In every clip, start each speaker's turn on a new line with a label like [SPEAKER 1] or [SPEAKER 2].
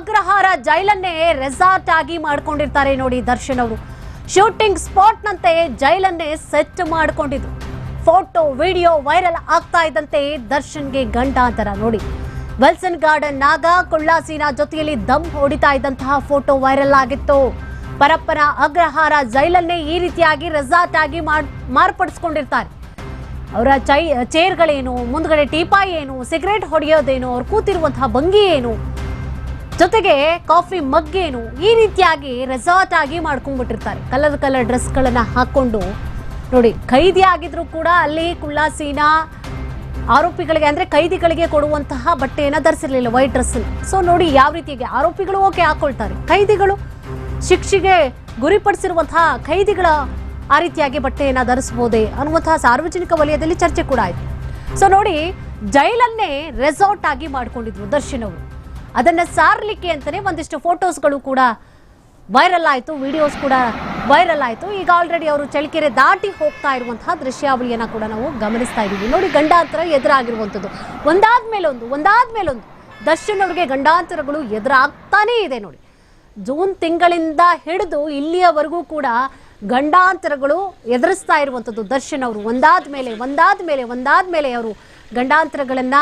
[SPEAKER 1] Agrahara ಜೈಲನ್ನೇ resort ಆಗಿ ಮಾಡ್ಕೊಂಡಿರ್ತಾರೆ ನೋಡಿ ದರ್ಶನ್ ಅವರು. ಶೂಟಿಂಗ್ ಸ್ಪಾಟ್ ನಂತೆ ಜೈಲನ್ನೇ ಸೆಟ್ ಮಾಡಿಕೊಂಡಿದ್ರು. ಫೋಟೋ ವಿಡಿಯೋ ವೈರಲ್ ಆಗ್ತಾ ಇದ್ದಂತೆ ದರ್ಶನ್ಗೆ ಗಂಡಾಂತರ ನೋಡಿ. ವೆಲ್ಸನ್ ಗಾರ್ಡನ್ ನಾಗ ಕುಳ್ಳಾಸೀನ ಜೊತೆಯಲ್ಲಿ ದಮ್ ಹೊಡಿತಾ ಇದ್ದಂತಹ ಫೋಟೋ ವೈರಲ್ ಆಗಿತ್ತು. ಪರಪ್ಪನ ಅಗ್ರಹಾರ ಜೈಲನ್ನೇ ಈ ರೀತಿಯಾಗಿ ರೆಸಾರ್ಟ್ ಆಗಿ ಮಾರ್ಪಡಿಸ್ಕೊಂಡಿರ್ತಾರೆ. ಅವರ ಚೈ, ಚೇರ್ಗಳೇನು, ಮುಂದ್ಗಡೆ ಟೀಪಾಯಿ ಏನು, ಸಿಗರೇಟ್ ಹೊಡೆಯೋದೇನು, ಅವ್ರು ಕೂತಿರುವಂತಹ ಭಂಗಿ ಏನು ಜೊತೆಗೆ ಕಾಫಿ ಮಗ್ಗೇನು ಈ ರೀತಿಯಾಗಿ ರೆಸಾರ್ಟ್ ಆಗಿ ಮಾಡ್ಕೊಂಡ್ಬಿಟ್ಟಿರ್ತಾರೆ. ಕಲರ್ ಕಲರ್ ಡ್ರೆಸ್ಗಳನ್ನ ಹಾಕೊಂಡು ನೋಡಿ, ಖೈದಿ ಆಗಿದ್ರು ಕೂಡ ಅಲ್ಲಿ ಕುಳ್ಳಾಸೀನ ಆರೋಪಿಗಳಿಗೆ ಅಂದ್ರೆ ಕೈದಿಗಳಿಗೆ ಕೊಡುವಂತಹ ಬಟ್ಟೆಯನ್ನ ಧರಿಸಿರ್ಲಿಲ್ಲ ವೈಟ್ ಡ್ರೆಸ್ ಸೊ ನೋಡಿ, ಯಾವ ರೀತಿಯಾಗಿ ಆರೋಪಿಗಳು ಓಕೆ ಹಾಕೊಳ್ತಾರೆ. ಕೈದಿಗಳು ಶಿಕ್ಷೆಗೆ ಗುರಿಪಡಿಸಿರುವಂತಹ ಖೈದಿಗಳ ಆ ರೀತಿಯಾಗಿ ಬಟ್ಟೆಯನ್ನ ಧರಿಸಬಹುದೇ ಅನ್ನುವಂತಹ ಸಾರ್ವಜನಿಕ ವಲಯದಲ್ಲಿ ಚರ್ಚೆ ಕೂಡ ಆಯ್ತು. ಸೊ ನೋಡಿ, ಜೈಲನ್ನೇ ರೆಸಾರ್ಟ್ ಆಗಿ ಮಾಡ್ಕೊಂಡಿದ್ರು ದರ್ಶನ್ ಅದನ್ನ ಸಾರಲಿಕ್ಕೆ ಅಂತಲೇ ಒಂದಿಷ್ಟು ಫೋಟೋಸ್ಗಳು ಕೂಡ ವೈರಲ್ ಆಯಿತು, ವಿಡಿಯೋಸ್ ಕೂಡ ವೈರಲ್ ಆಯಿತು. ಈಗ ಆಲ್ರೆಡಿ ಅವರು ಚಳಿಕೆರೆ ದಾಟಿ ಹೋಗ್ತಾ ಇರುವಂತಹ ದೃಶ್ಯಾವಳಿಯನ್ನು ಕೂಡ ನಾವು ಗಮನಿಸ್ತಾ ಇದ್ದೀವಿ. ನೋಡಿ, ಗಂಡಾಂತರ ಎದುರಾಗಿರುವಂಥದ್ದು. ಒಂದಾದ ಮೇಲೊಂದು ಒಂದಾದ ಮೇಲೊಂದು ದರ್ಶನ್ ಅವ್ರಿಗೆ ಗಂಡಾಂತರಗಳು ಎದುರಾಗ್ತಾನೇ ಇದೆ ನೋಡಿ. ಜೂನ್ ತಿಂಗಳಿಂದ ಹಿಡಿದು ಇಲ್ಲಿಯವರೆಗೂ ಕೂಡ ಗಂಡಾಂತರಗಳು ಎದುರಿಸ್ತಾ ಇರುವಂಥದ್ದು ದರ್ಶನ್ ಅವರು. ಒಂದಾದ ಮೇಲೆ ಒಂದಾದ ಮೇಲೆ ಒಂದಾದ ಮೇಲೆ ಅವರು ಗಂಡಾಂತರಗಳನ್ನ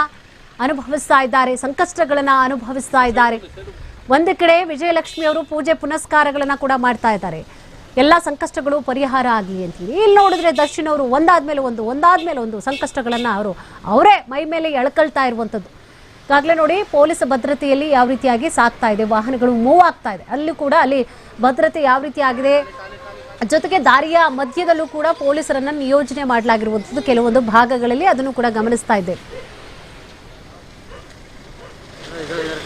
[SPEAKER 1] ಅನುಭವಿಸ್ತಾ ಇದ್ದಾರೆ, ಸಂಕಷ್ಟಗಳನ್ನ ಅನುಭವಿಸ್ತಾ ಇದ್ದಾರೆ. ಒಂದು ಕಡೆ ವಿಜಯಲಕ್ಷ್ಮಿ ಅವರು ಪೂಜೆ ಪುನಸ್ಕಾರಗಳನ್ನ ಕೂಡ ಮಾಡ್ತಾ ಇದ್ದಾರೆ. ಎಲ್ಲ ಸಂಕಷ್ಟಗಳು ಪರಿಹಾರ ಆಗಲಿ ಅಂತೇಳಿ ಇಲ್ಲಿ ನೋಡಿದ್ರೆ ದರ್ಶನ್ ಅವರು ಒಂದಾದ್ಮೇಲೆ ಒಂದು ಒಂದಾದ್ಮೇಲೆ ಒಂದು ಸಂಕಷ್ಟಗಳನ್ನ ಅವರು, ಅವರೇ ಮೈ ಮೇಲೆ ಎಳ್ಕೊಳ್ತಾ ಇರುವಂಥದ್ದು. ಈಗಾಗಲೇ ನೋಡಿ, ಪೊಲೀಸ್ ಭದ್ರತೆಯಲ್ಲಿ ಯಾವ ರೀತಿಯಾಗಿ ಸಾಕ್ತಾ ಇದೆ, ವಾಹನಗಳು ಮೂವ್ ಆಗ್ತಾ ಇದೆ. ಅಲ್ಲಿ ಕೂಡ ಅಲ್ಲಿ ಭದ್ರತೆ ಯಾವ ರೀತಿ ಆಗಿದೆ, ಜೊತೆಗೆ ದಾರಿಯ ಮಧ್ಯದಲ್ಲೂ ಕೂಡ ಪೊಲೀಸರನ್ನ ನಿಯೋಜನೆ ಮಾಡಲಾಗಿರುವಂಥದ್ದು ಕೆಲವೊಂದು ಭಾಗಗಳಲ್ಲಿ ಅದನ್ನು ಕೂಡ ಗಮನಿಸ್ತಾ ಇದ್ದೇವೆ. Very, very, very.